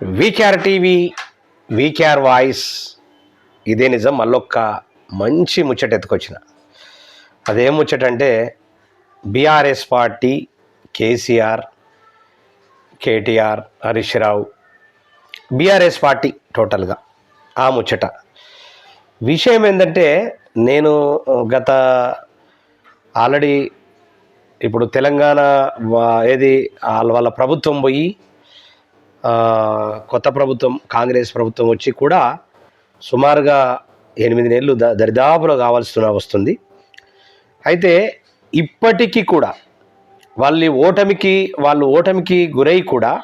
VKR TV VKR voice. ఇదే నిజం మళ్ళొక్క మంచి ముచ్చట ఎత్తుకొచ్చిన. అదేం ముచ్చట అంటే BRS party KCR KTR Harish Rao BRS party టోటల్గా ఆ ముచ్చట. విషయం ఏంటంటే నేను గత ఆల్రెడీ ఇప్పుడు తెలంగాణ ఏది వాళ్ళ వాళ్ళ ప్రభుత్వం పోయి కొత్త ప్రభుత్వం కాంగ్రెస్ ప్రభుత్వం వచ్చి కూడా సుమారుగా ఎనిమిది నెలలు ద దరిదాపులో కావాల్సిన వస్తుంది. అయితే ఇప్పటికీ కూడా వాళ్ళ ఓటమికి వాళ్ళు ఓటమికి గురై కూడా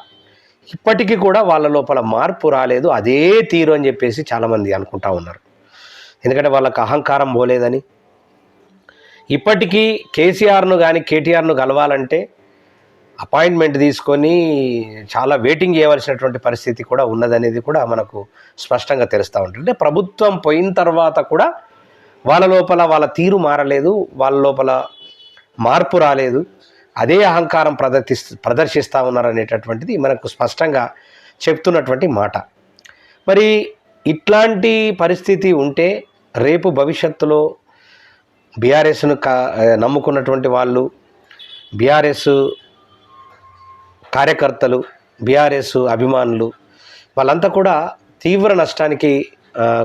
ఇప్పటికీ కూడా వాళ్ళ లోపల మార్పు రాలేదు. అదే తీరు అని చెప్పేసి చాలామంది అనుకుంటా ఉన్నారు. ఎందుకంటే వాళ్ళకి అహంకారం పోలేదని. ఇప్పటికీ కేసీఆర్ను కానీ కేటీఆర్ను కలవాలంటే అపాయింట్మెంట్ తీసుకొని చాలా వెయిటింగ్ చేయవలసినటువంటి పరిస్థితి కూడా ఉన్నదనేది కూడా మనకు స్పష్టంగా తెలుస్తూ ఉంటుంది. అంటే ప్రభుత్వం పోయిన తర్వాత కూడా వాళ్ళ లోపల వాళ్ళ తీరు మారలేదు వాళ్ళ లోపల మార్పు రాలేదు. అదే అహంకారం ప్రదర్శిస్తూ ప్రదర్శిస్తూ ఉన్నారనేటటువంటిది మనకు స్పష్టంగా చెప్తున్నటువంటి మాట. మరి ఇట్లాంటి పరిస్థితి ఉంటే రేపు భవిష్యత్తులో బీఆర్ఎస్ను కా నమ్ముకున్నటువంటి వాళ్ళు బీఆర్ఎస్ కార్యకర్తలు బీఆర్ఎస్ అభిమానులు వాళ్ళంతా కూడా తీవ్ర నష్టానికి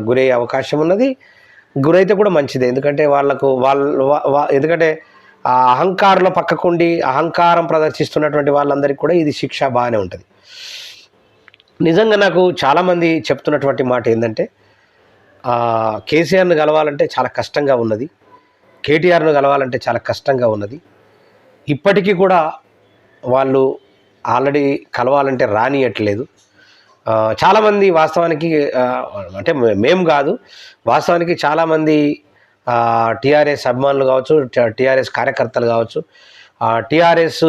గురయ్యే అవకాశం ఉన్నది. గురైతే కూడా మంచిదే. ఎందుకంటే వాళ్ళకు వాళ్ళ ఎందుకంటే ఆ అహంకారంలో పక్కకుండి అహంకారం ప్రదర్శిస్తున్నటువంటి వాళ్ళందరికీ కూడా ఇది శిక్ష బాగానే ఉంటుంది. నిజంగా నాకు చాలామంది చెప్తున్నటువంటి మాట ఏంటంటే కేసీఆర్ను కలవాలంటే చాలా కష్టంగా ఉన్నది. కేటీఆర్ను కలవాలంటే చాలా కష్టంగా ఉన్నది. ఇప్పటికీ కూడా వాళ్ళు ఆల్రెడీ కలవాలంటే రానియట్లేదు. చాలామంది వాస్తవానికి అంటే మే- మేము కాదు వాస్తవానికి చాలామంది టీఆర్ఎస్ అభిమానులు కావచ్చు టీఆర్ఎస్ కార్యకర్తలు కావచ్చు టీఆర్ఎస్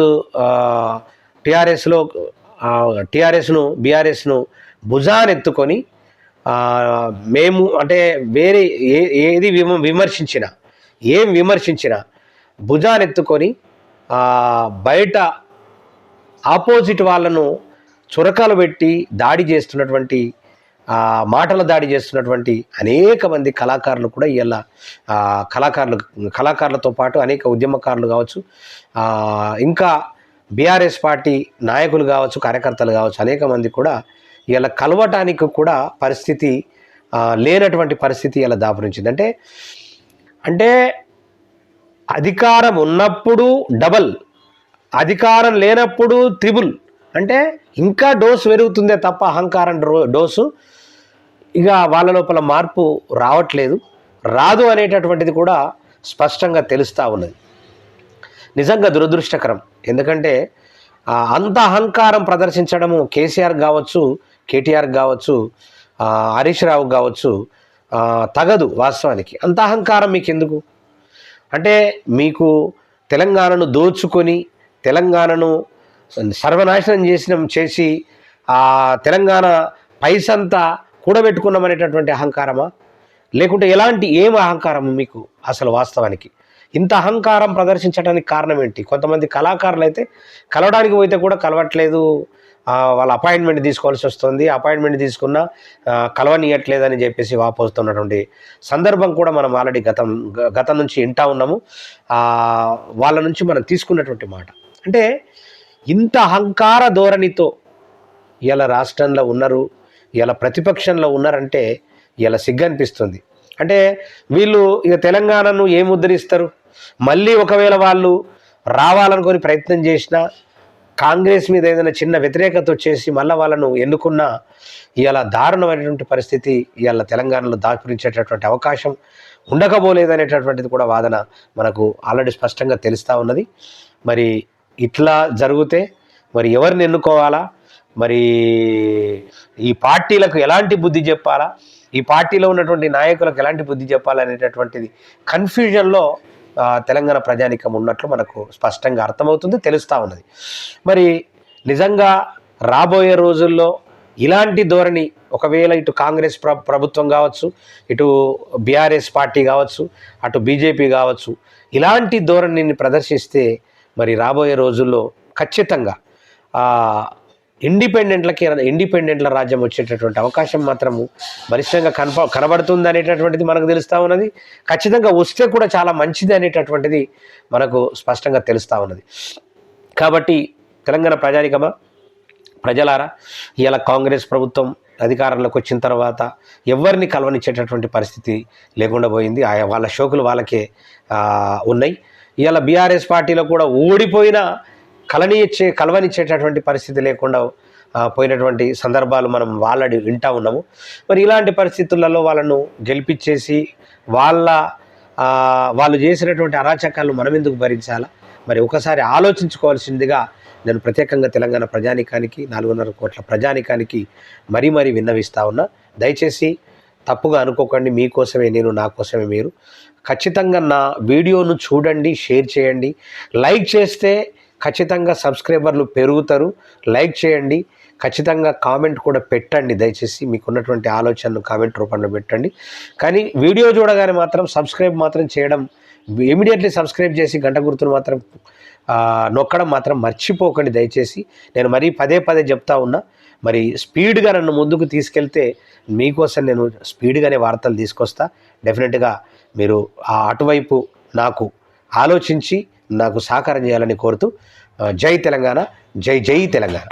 టీఆర్ఎస్లో టీఆర్ఎస్ను బీఆర్ఎస్ను భుజానెత్తుకొని మేము అంటే వేరే ఏ ఏది విమ విమర్శించినా ఏం విమర్శించినా భుజానెత్తుకొని బయట ఆపోజిట్ వాళ్ళను చురకాలు పెట్టి దాడి చేస్తున్నటువంటి మాటల దాడి చేస్తున్నటువంటి అనేక మంది కళాకారులు కూడా ఇలా కళాకారులు కళాకారులతో పాటు అనేక ఉద్యమకారులు కావచ్చు ఇంకా బీఆర్ఎస్ పార్టీ నాయకులు కావచ్చు కార్యకర్తలు కావచ్చు అనేక మంది కూడా ఇలా కలవటానికి కూడా పరిస్థితి లేనటువంటి పరిస్థితి ఇలా దాపురించింది. అంటే అంటే అధికారం ఉన్నప్పుడు డబల్ అధికారం లేనప్పుడు త్రిబుల్. అంటే ఇంకా డోసు పెరుగుతుందే తప్ప అహంకారం డో- డోసు. ఇక వాళ్ళ లోపల మార్పు రావట్లేదు. రాదు అనేటటువంటిది కూడా స్పష్టంగా తెలుస్తూ ఉన్నది. నిజంగా దురదృష్టకరం. ఎందుకంటే అంత అహంకారం ప్రదర్శించడము కేసీఆర్ కావచ్చు కేటీఆర్ కావచ్చు హరీష్ రావు కావచ్చు తగదు వాస్తవానికి. అంత అహంకారం మీకు ఎందుకు అంటే మీకు తెలంగాణను దోచుకొని తెలంగాణను సర్వనాశనం చేసిన చేసి ఆ తెలంగాణ పైసంతా కూడబెట్టుకున్నామనేటటువంటి అహంకారమా? లేకుంటే ఎలాంటి ఏం అహంకారం మీకు అసలు వాస్తవానికి? ఇంత అహంకారం ప్రదర్శించడానికి కారణం ఏంటి కొంతమంది కళాకారులు అయితే కలవడానికి పోతే కూడా కలవట్లేదు. వాళ్ళ అపాయింట్మెంట్ తీసుకోవాల్సి వస్తుంది. అపాయింట్మెంట్ తీసుకున్నా కలవనీయట్లేదని చెప్పేసి వాపోతున్నటువంటి సందర్భం కూడా మనం ఆల్రెడీ గతం గతం నుంచి వింటా ఉన్నాము. వాళ్ళ నుంచి మనం తీసుకున్నటువంటి మాట. అంటే ఇంత అహంకార ధోరణితో ఇలా రాష్ట్రంలో ఉన్నారు ఇలా ప్రతిపక్షంలో ఉన్నారంటే ఇలా సిగ్గనిపిస్తుంది. అంటే వీళ్ళు ఇక తెలంగాణను ఏం ముద్రిస్తారు మళ్ళీ ఒకవేళ వాళ్ళు రావాలనుకొని ప్రయత్నం చేసినా కాంగ్రెస్ మీద ఏదైనా చిన్న వ్యతిరేకత వచ్చేసి మళ్ళీ వాళ్ళను ఎన్నుకున్నా ఇలా దారుణమైనటువంటి పరిస్థితి ఇవాళ తెలంగాణలో దాపురించేటటువంటి అవకాశం ఉండకపోలేదనేటటువంటిది కూడా వాదన మనకు ఆల్రెడీ స్పష్టంగా తెలుస్తూ ఉన్నది. మరి ఇట్లా జరిగితే మరి ఎవరిని ఎన్నుకోవాలా? మరి ఈ పార్టీలకు ఎలాంటి బుద్ధి చెప్పాలా? ఈ పార్టీలో ఉన్నటువంటి నాయకులకు ఎలాంటి బుద్ధి చెప్పాలనేటటువంటిది కన్ఫ్యూజన్లో తెలంగాణ ప్రజానికం ఉన్నట్లు మనకు స్పష్టంగా అర్థమవుతుంది తెలుస్తూ ఉన్నది. మరి నిజంగా రాబోయే రోజుల్లో ఇలాంటి ధోరణి ఒకవేళ ఇటు కాంగ్రెస్ ప్ర ప్రభుత్వం కావచ్చు ఇటు బీఆర్ఎస్ పార్టీ కావచ్చు అటు బీజేపీ కావచ్చు ఇలాంటి ధోరణిని ప్రదర్శిస్తే మరి రాబోయే రోజుల్లో ఖచ్చితంగా ఇండిపెండెంట్లకి ఇండిపెండెంట్ల రాజ్యం వచ్చేటటువంటి అవకాశం మాత్రము బలిష్టంగా కనప కనబడుతుంది అనేటటువంటిది మనకు తెలుస్తూ ఉన్నది. ఖచ్చితంగా వస్తే కూడా చాలా మంచిది అనేటటువంటిది మనకు స్పష్టంగా తెలుస్తూ ఉన్నది. కాబట్టి తెలంగాణ ప్రజానికమా? ప్రజలారా ఇలా కాంగ్రెస్ ప్రభుత్వం అధికారంలోకి వచ్చిన తర్వాత ఎవరిని కలవనిచ్చేటటువంటి పరిస్థితి లేకుండా పోయింది. ఆయా వాళ్ళ షోకులు వాళ్ళకే ఉన్నాయి. ఇవాళ బీఆర్ఎస్ పార్టీలో కూడా ఓడిపోయినా కలనిచ్చే కలవనిచ్చేటటువంటి పరిస్థితి లేకుండా పోయినటువంటి సందర్భాలు మనం వాళ్ళని వింటా ఉన్నాము. మరి ఇలాంటి పరిస్థితులలో వాళ్ళను గెలిపించేసి వాళ్ళ వాళ్ళు చేసినటువంటి అరాచకాలను మనం ఎందుకు భరించాలా? మరి ఒకసారి ఆలోచించుకోవాల్సిందిగా నేను ప్రత్యేకంగా తెలంగాణ ప్రజానికానికి నాలుగున్నర కోట్ల ప్రజానికానికి మరీ మరీ విన్నవిస్తా ఉన్నా. దయచేసి తప్పుగా అనుకోకండి మీకోసమే నేను నా కోసమే మీరు. ఖచ్చితంగా నా వీడియోను చూడండి షేర్ చేయండి. లైక్ చేస్తే ఖచ్చితంగా సబ్స్క్రైబర్లు పెరుగుతారు. లైక్ చేయండి. ఖచ్చితంగా కామెంట్ కూడా పెట్టండి దయచేసి మీకున్నటువంటి ఆలోచనను కామెంట్ రూపంలో పెట్టండి. కానీ వీడియో చూడగానే మాత్రం సబ్స్క్రైబ్ మాత్రం చేయడం ఇమీడియట్లీ సబ్స్క్రైబ్ చేసి గంట గుర్తును మాత్రం నొక్కడం మాత్రం మర్చిపోకండి. దయచేసి నేను మరీ పదే పదే చెప్తా ఉన్నా మరి స్పీడ్గా నన్ను ముందుకు తీసుకెళ్తే మీకోసం నేను స్పీడ్గానే వార్తలు తీసుకొస్తా. డెఫినెట్గా మీరు ఆ అటువైపు నాకు ఆలోచించి నాకు సహకారం చేయాలని కోరుతూ జై తెలంగాణ జై జై తెలంగాణ.